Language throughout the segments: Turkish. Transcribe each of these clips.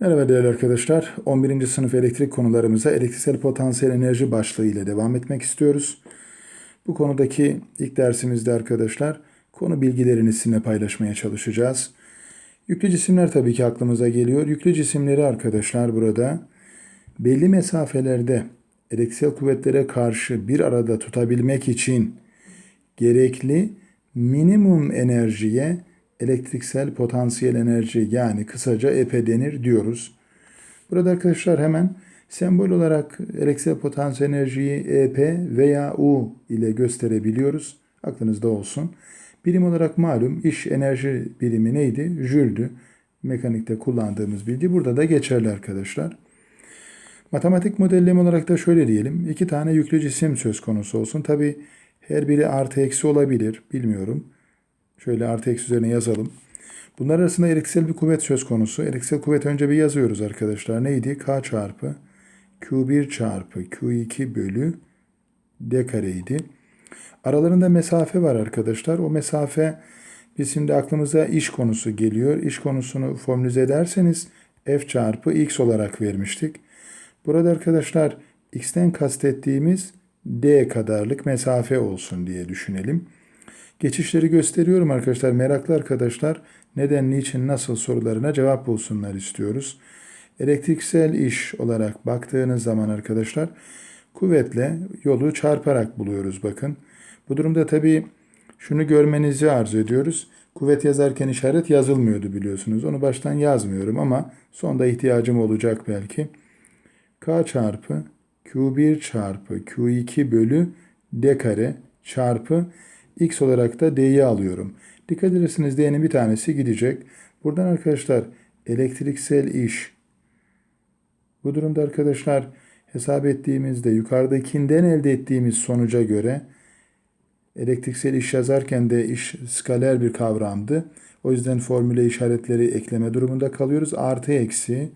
Merhaba değerli arkadaşlar. 11. sınıf elektrik konularımıza elektriksel potansiyel enerji başlığı ile devam etmek istiyoruz. Bu konudaki ilk dersimizde arkadaşlar konu bilgilerini sizinle paylaşmaya çalışacağız. Yüklü cisimler tabii ki aklımıza geliyor. Yüklü cisimleri arkadaşlar burada belli mesafelerde elektriksel kuvvetlere karşı bir arada tutabilmek için gerekli minimum enerjiye elektriksel potansiyel enerji yani kısaca EP denir diyoruz. Burada arkadaşlar hemen sembol olarak elektriksel potansiyel enerjiyi EP veya U ile gösterebiliyoruz. Aklınızda olsun. Birim olarak malum iş enerji birimi neydi? Jüldü. Mekanikte kullandığımız bilgi burada da geçerli arkadaşlar. Matematik modelleme olarak da şöyle diyelim. İki tane yüklü cisim söz konusu olsun. Tabi her biri artı eksi olabilir. Bilmiyorum. Şöyle artı eksi üzerine yazalım. Bunlar arasında elektriksel bir kuvvet söz konusu. Elektriksel kuvvet önce bir yazıyoruz arkadaşlar. Neydi? K çarpı Q1 çarpı Q2 bölü D kareydi. Aralarında mesafe var arkadaşlar. O mesafe biz şimdi aklımıza iş konusu geliyor. İş konusunu formülize ederseniz F çarpı X olarak vermiştik. Burada arkadaşlar X'ten kastettiğimiz D kadarlık mesafe olsun diye düşünelim. Geçişleri gösteriyorum arkadaşlar. Meraklı arkadaşlar neden, niçin, nasıl sorularına cevap bulsunlar istiyoruz. Elektriksel iş olarak baktığınız zaman arkadaşlar kuvvetle yolu çarparak buluyoruz bakın. Bu durumda tabii şunu görmenizi arzu ediyoruz. Kuvvet yazarken işaret yazılmıyordu biliyorsunuz. Onu baştan yazmıyorum ama sonda ihtiyacım olacak belki. K çarpı Q1 çarpı Q2 bölü D kare çarpı X olarak da D'yi alıyorum. Dikkat ederseniz D'nin bir tanesi gidecek. Buradan arkadaşlar elektriksel iş. Bu durumda arkadaşlar hesap ettiğimizde yukarıdakinden elde ettiğimiz sonuca göre elektriksel iş yazarken de iş skaler bir kavramdı. O yüzden formüle işaretleri ekleme durumunda kalıyoruz. Artı eksi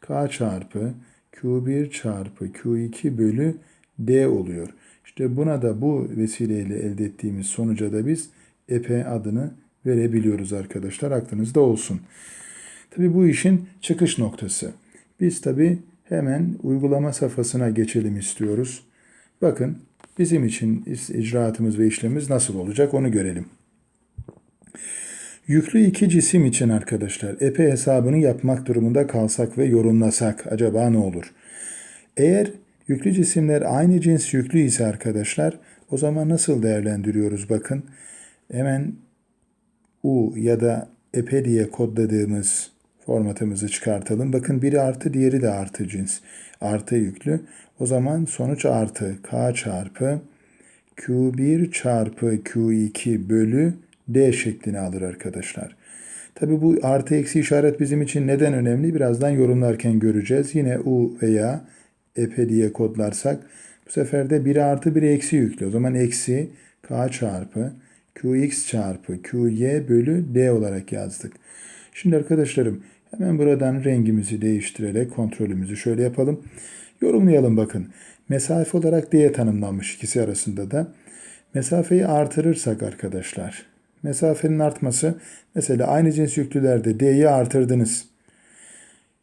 K çarpı Q1 çarpı Q2 bölü D oluyor. İşte buna da bu vesileyle elde ettiğimiz sonuca da biz EP adını verebiliyoruz arkadaşlar. Aklınızda olsun. Tabi bu işin çıkış noktası. Biz tabi hemen uygulama safhasına geçelim istiyoruz. Bakın bizim için icraatımız ve işlemimiz nasıl olacak onu görelim. Yüklü iki cisim için arkadaşlar EP hesabını yapmak durumunda kalsak ve yorumlasak acaba ne olur? Eğer yüklü cisimler aynı cins yüklü ise arkadaşlar o zaman nasıl değerlendiriyoruz bakın. Hemen U ya da EP diye kodladığımız formatımızı çıkartalım. Bakın biri artı diğeri de artı cins. Artı yüklü. O zaman sonuç artı K çarpı Q1 çarpı Q2 bölü D şeklini alır arkadaşlar. Tabi bu artı eksi işaret bizim için neden önemli? Birazdan yorumlarken göreceğiz. Yine U veya EP diye kodlarsak bu sefer de 1 artı 1 eksi yüklü. O zaman eksi K çarpı Qx çarpı Qy bölü D olarak yazdık. Şimdi arkadaşlarım hemen buradan rengimizi değiştirerek kontrolümüzü şöyle yapalım. Yorumlayalım bakın. Mesafe olarak D'ye tanımlanmış ikisi arasında da. Mesafeyi artırırsak arkadaşlar. Mesafenin artması mesela aynı cins yüklülerde D'yi artırdınız.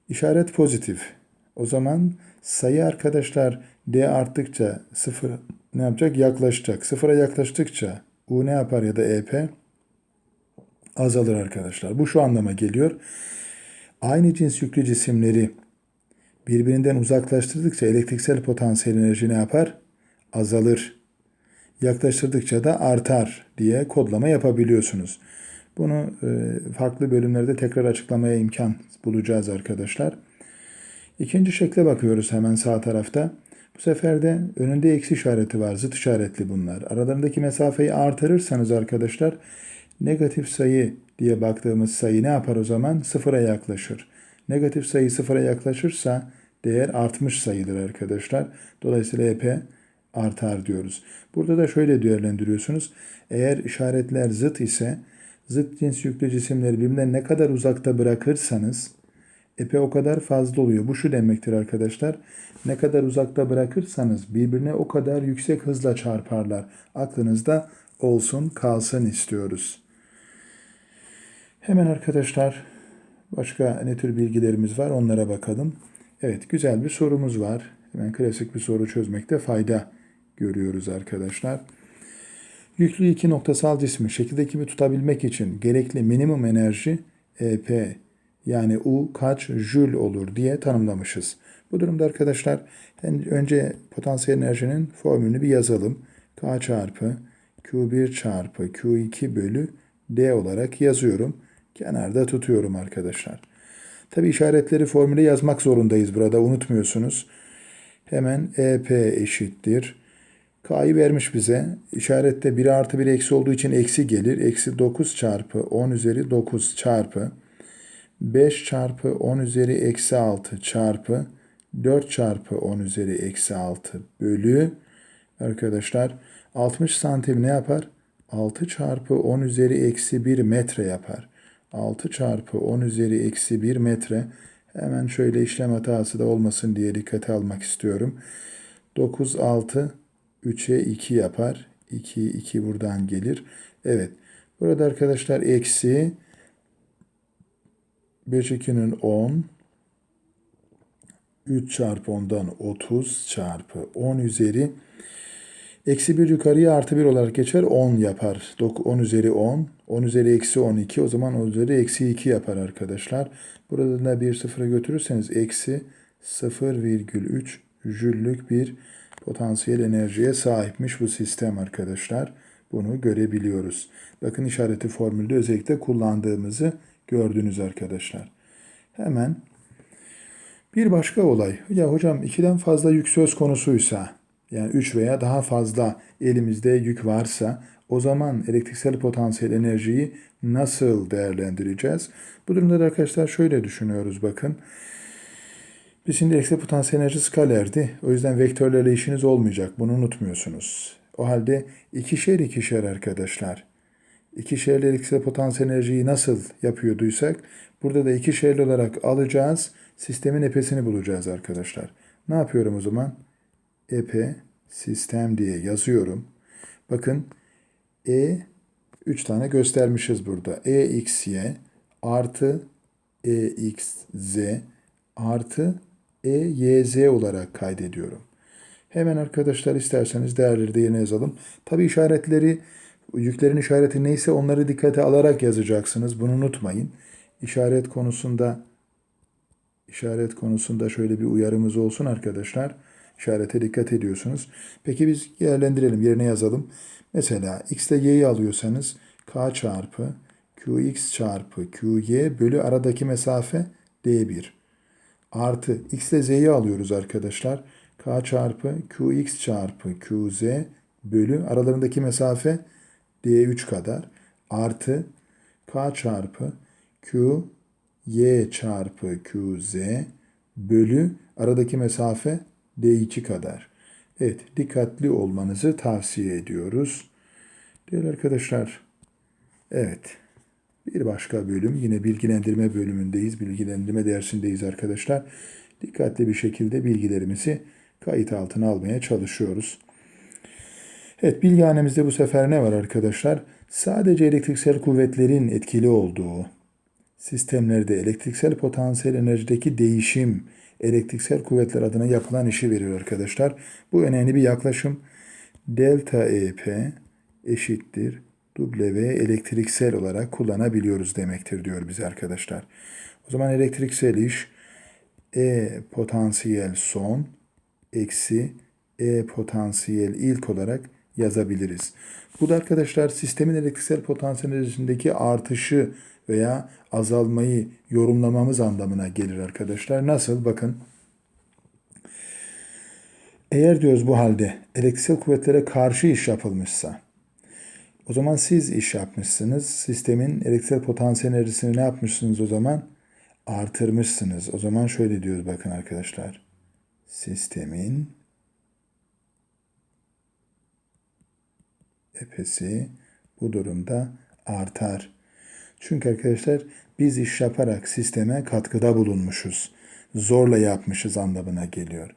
İşaret pozitif. O zaman sayı arkadaşlar D arttıkça sıfır ne yapacak? Yaklaşacak. Sıfıra yaklaştıkça U ne yapar ya da EP azalır arkadaşlar. Bu şu anlama geliyor. Aynı cins yüklü cisimleri birbirinden uzaklaştırdıkça elektriksel potansiyel enerji ne yapar? Azalır. Yaklaştırdıkça da artar diye kodlama yapabiliyorsunuz. Bunu e, farklı bölümlerde tekrar açıklamaya imkan bulacağız arkadaşlar. İkinci şekle bakıyoruz hemen sağ tarafta. Bu sefer de önünde eksi işareti var. Zıt işaretli bunlar. Aralarındaki mesafeyi artırırsanız arkadaşlar negatif sayı diye baktığımız sayı ne yapar o zaman? Sıfıra yaklaşır. Negatif sayı sıfıra yaklaşırsa değer artmış sayılır arkadaşlar. Dolayısıyla EP artar diyoruz. Burada da şöyle değerlendiriyorsunuz. Eğer işaretler zıt ise zıt cins yüklü cisimleri birbirinden ne kadar uzakta bırakırsanız epe o kadar fazla oluyor. Bu şu demektir arkadaşlar. Ne kadar uzakta bırakırsanız birbirine o kadar yüksek hızla çarparlar. Aklınızda olsun kalsın istiyoruz. Hemen arkadaşlar Başka ne tür bilgilerimiz var onlara bakalım. Evet güzel bir sorumuz var. Hemen klasik bir soru çözmekte fayda görüyoruz arkadaşlar. Yüklü iki noktasal cismi şekildeki gibi tutabilmek için gerekli minimum enerji EP yani U kaç jül olur diye tanımlamışız. Bu durumda arkadaşlar önce potansiyel enerjinin formülünü bir yazalım. K çarpı Q1 çarpı Q2 bölü D olarak yazıyorum. Kenarda tutuyorum arkadaşlar. Tabi işaretleri formüle yazmak zorundayız burada unutmuyorsunuz. Hemen EP eşittir. K'yı vermiş bize. İşarette 1 artı 1 eksi olduğu için eksi gelir. Eksi 9 çarpı 10 üzeri 9 çarpı 5 çarpı 10 üzeri eksi 6 çarpı 4 çarpı 10 üzeri eksi 6 bölü arkadaşlar 60 santim ne yapar? 6 çarpı 10 üzeri eksi 1 metre yapar. 6 çarpı 10 üzeri eksi 1 metre. Hemen şöyle işlem hatası da olmasın diye dikkate almak istiyorum. 9, 6, 3'e 2 yapar. 2, 2 buradan gelir. Evet. Burada arkadaşlar eksi 5, 2'nin 10. 3 çarpı 10'dan 30 çarpı 10 üzeri Eksi 1 yukarıya artı 1 olarak geçer. 10 yapar. 10 üzeri 10. 10 üzeri eksi 12. O zaman 10 üzeri eksi 2 yapar arkadaşlar. Burada da bir sıfıra götürürseniz eksi 0,3 jüllük bir potansiyel enerjiye sahipmiş bu sistem arkadaşlar. Bunu görebiliyoruz. Bakın işareti formülde özellikle kullandığımızı gördünüz arkadaşlar. Hemen bir başka olay. Ya hocam ikiden fazla yük söz konusuysa yani 3 veya daha fazla elimizde yük varsa o zaman elektriksel potansiyel enerjiyi nasıl değerlendireceğiz? Bu durumda da arkadaşlar şöyle düşünüyoruz bakın. Biz şimdi elektriksel potansiyel enerji skalerdi. O yüzden vektörlerle işiniz olmayacak. Bunu unutmuyorsunuz. O halde ikişer ikişer arkadaşlar. İkişerli elektriksel potansiyel enerjiyi nasıl yapıyorduysak burada da ikişerli olarak alacağız. Sistemin epesini bulacağız arkadaşlar. Ne yapıyorum o zaman? EP sistem diye yazıyorum. Bakın E 3 tane göstermişiz burada. EXY artı EXZ artı EYZ olarak kaydediyorum. Hemen arkadaşlar isterseniz değerleri de yerine yazalım. Tabi işaretleri, yüklerin işareti neyse onları dikkate alarak yazacaksınız. Bunu unutmayın. İşaret konusunda işaret konusunda şöyle bir uyarımız olsun arkadaşlar işarete dikkat ediyorsunuz. Peki biz değerlendirelim, yerine yazalım. Mesela x ile y'yi alıyorsanız k çarpı qx çarpı qy bölü aradaki mesafe d1 artı x ile z'yi alıyoruz arkadaşlar. k çarpı qx çarpı qz bölü aralarındaki mesafe d3 kadar artı k çarpı q y çarpı qz bölü aradaki mesafe D2 kadar. Evet, dikkatli olmanızı tavsiye ediyoruz. Değerli arkadaşlar, evet, bir başka bölüm, yine bilgilendirme bölümündeyiz, bilgilendirme dersindeyiz arkadaşlar. Dikkatli bir şekilde bilgilerimizi kayıt altına almaya çalışıyoruz. Evet, bilgihanemizde bu sefer ne var arkadaşlar? Sadece elektriksel kuvvetlerin etkili olduğu, sistemlerde elektriksel potansiyel enerjideki değişim, elektriksel kuvvetler adına yapılan işi veriyor arkadaşlar. Bu önemli bir yaklaşım. Delta EP eşittir W elektriksel olarak kullanabiliyoruz demektir diyor bize arkadaşlar. O zaman elektriksel iş E potansiyel son eksi E potansiyel ilk olarak yazabiliriz. Bu da arkadaşlar sistemin elektriksel potansiyel artışı veya azalmayı yorumlamamız anlamına gelir arkadaşlar. Nasıl? Bakın. Eğer diyoruz bu halde elektriksel kuvvetlere karşı iş yapılmışsa o zaman siz iş yapmışsınız. Sistemin elektriksel potansiyel enerjisini ne yapmışsınız o zaman? Artırmışsınız. O zaman şöyle diyoruz bakın arkadaşlar. Sistemin epesi bu durumda artar. Çünkü arkadaşlar biz iş yaparak sisteme katkıda bulunmuşuz. Zorla yapmışız anlamına geliyor.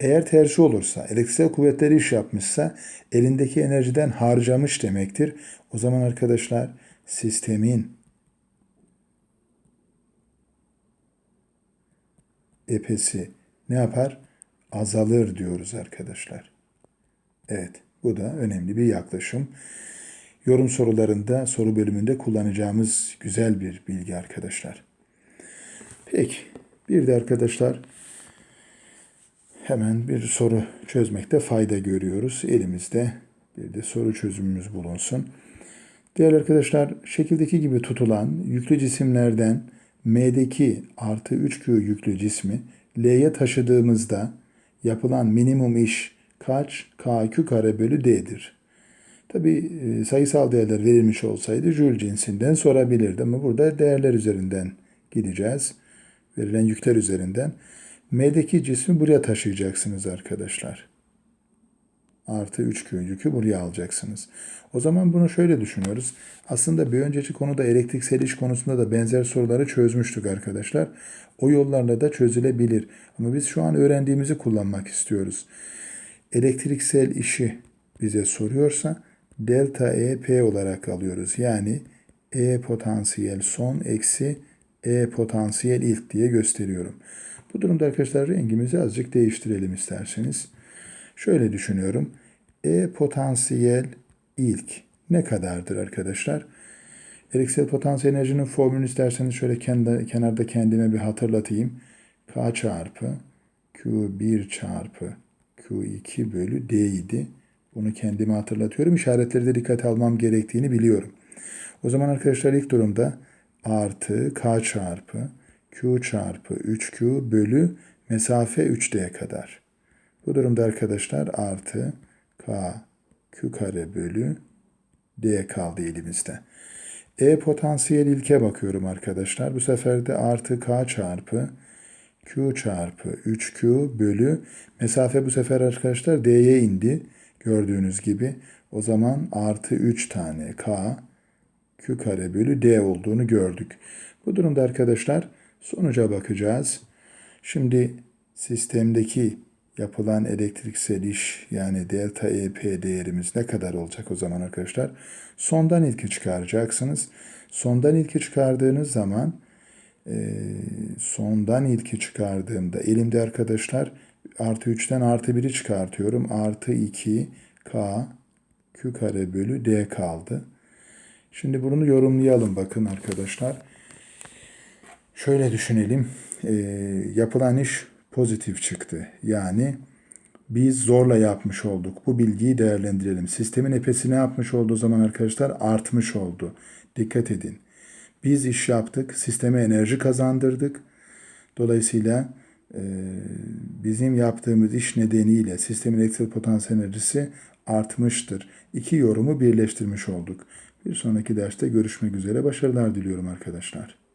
Eğer tersi olursa, elektriksel kuvvetleri iş yapmışsa elindeki enerjiden harcamış demektir. O zaman arkadaşlar sistemin epesi ne yapar? Azalır diyoruz arkadaşlar. Evet, bu da önemli bir yaklaşım. Yorum sorularında, soru bölümünde kullanacağımız güzel bir bilgi arkadaşlar. Peki, bir de arkadaşlar hemen bir soru çözmekte fayda görüyoruz. Elimizde bir de soru çözümümüz bulunsun. Değerli arkadaşlar, şekildeki gibi tutulan yüklü cisimlerden M'deki artı 3Q yüklü cismi L'ye taşıdığımızda yapılan minimum iş kaç KQ kare bölü D'dir? Tabi sayısal değerler verilmiş olsaydı Joule cinsinden sorabilirdi ama burada değerler üzerinden gideceğiz. Verilen yükler üzerinden. M'deki cismi buraya taşıyacaksınız arkadaşlar. Artı 3Q yükü buraya alacaksınız. O zaman bunu şöyle düşünüyoruz. Aslında bir önceki konuda elektriksel iş konusunda da benzer soruları çözmüştük arkadaşlar. O yollarla da çözülebilir. Ama biz şu an öğrendiğimizi kullanmak istiyoruz. Elektriksel işi bize soruyorsa delta EP olarak alıyoruz. Yani E potansiyel son eksi E potansiyel ilk diye gösteriyorum. Bu durumda arkadaşlar rengimizi azıcık değiştirelim isterseniz. Şöyle düşünüyorum. E potansiyel ilk ne kadardır arkadaşlar? Elektriksel potansiyel enerjinin formülünü isterseniz şöyle kendi, kenarda kendime bir hatırlatayım. K çarpı Q1 çarpı Q2 bölü D idi. Bunu kendime hatırlatıyorum. İşaretleri de dikkate almam gerektiğini biliyorum. O zaman arkadaşlar ilk durumda artı K çarpı Q çarpı 3Q bölü mesafe 3D kadar. Bu durumda arkadaşlar artı K Q kare bölü D kaldı elimizde. E potansiyel ilke bakıyorum arkadaşlar. Bu sefer de artı K çarpı Q çarpı 3Q bölü mesafe bu sefer arkadaşlar D'ye indi. Gördüğünüz gibi. O zaman artı 3 tane K Q kare bölü D olduğunu gördük. Bu durumda arkadaşlar sonuca bakacağız. Şimdi sistemdeki yapılan elektriksel iş yani delta EP değerimiz ne kadar olacak o zaman arkadaşlar? Sondan ilki çıkaracaksınız. Sondan ilki çıkardığınız zaman e, sondan ilki çıkardığımda elimde arkadaşlar artı 3'ten artı 1'i çıkartıyorum. Artı 2 K Q kare bölü D kaldı. Şimdi bunu yorumlayalım bakın arkadaşlar. Şöyle düşünelim. E, yapılan iş pozitif çıktı. Yani biz zorla yapmış olduk. Bu bilgiyi değerlendirelim. Sistemin epesi ne yapmış oldu o zaman arkadaşlar? Artmış oldu. Dikkat edin. Biz iş yaptık. Sisteme enerji kazandırdık. Dolayısıyla e, bizim yaptığımız iş nedeniyle sistemin elektrik potansiyel enerjisi artmıştır. İki yorumu birleştirmiş olduk. Bir sonraki derste görüşmek üzere. Başarılar diliyorum arkadaşlar.